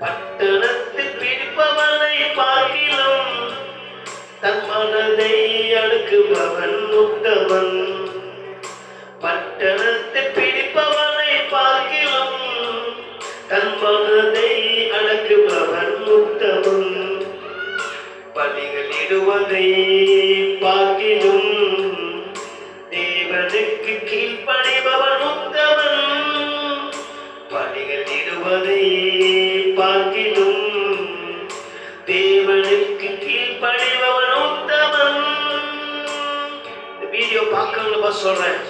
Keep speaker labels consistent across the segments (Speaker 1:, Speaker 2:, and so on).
Speaker 1: பட்டணத்து பிடிப்பவனை பார்க்கிலும் தன் மனதை அடுக்குபவன் உத்தவன் பட்டணத்து பிடிப்பவனை பார்க்கிலும் தன் மனதை அடக்குபவன் உத்தவன் பலிகளிடுவதை பார்க்கிலும் தேவனுக்கு கீழ்ப்படைபவன் மறுப்பதை பார்க்கிலும் தேவனுக்கு கீழ்ப்படிபவன் உத்தமன் வீடியோ பார்க்கணும்னு சொல்றேன்.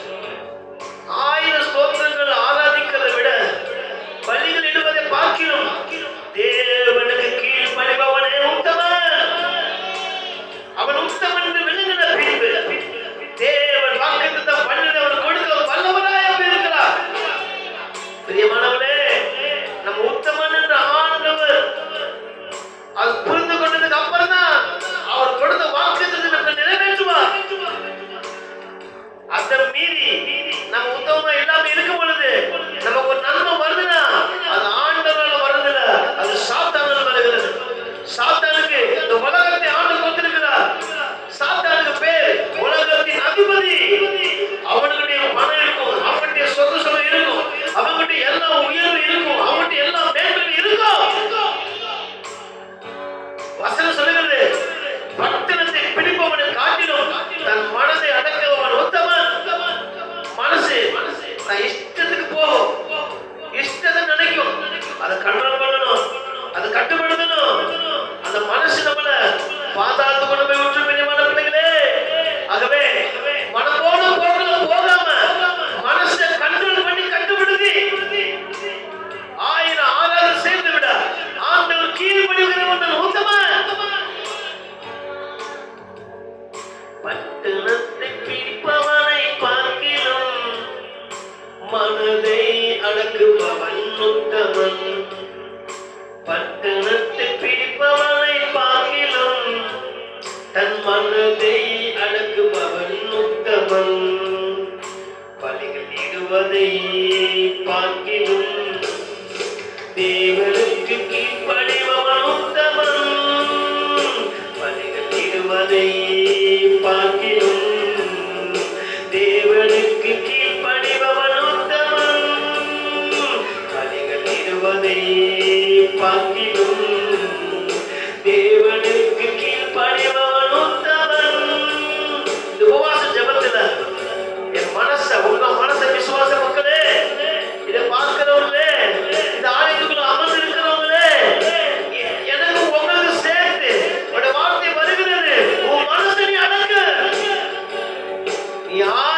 Speaker 1: விளக்குபவன் உத்தமன் பட்டணத்தை பிடிப்பவனை பாங்கிலும் தன் மனதை அடக்குபவன் உத்தமன் பலிகள் இடுவதை பார்க்கிலும் தேவனுக்கு கீழ்ப்படைபவன் உத்தமன் பலிகள் இடுவதை பார்க்கிலும் தேவனுக்கு கீழ் யார்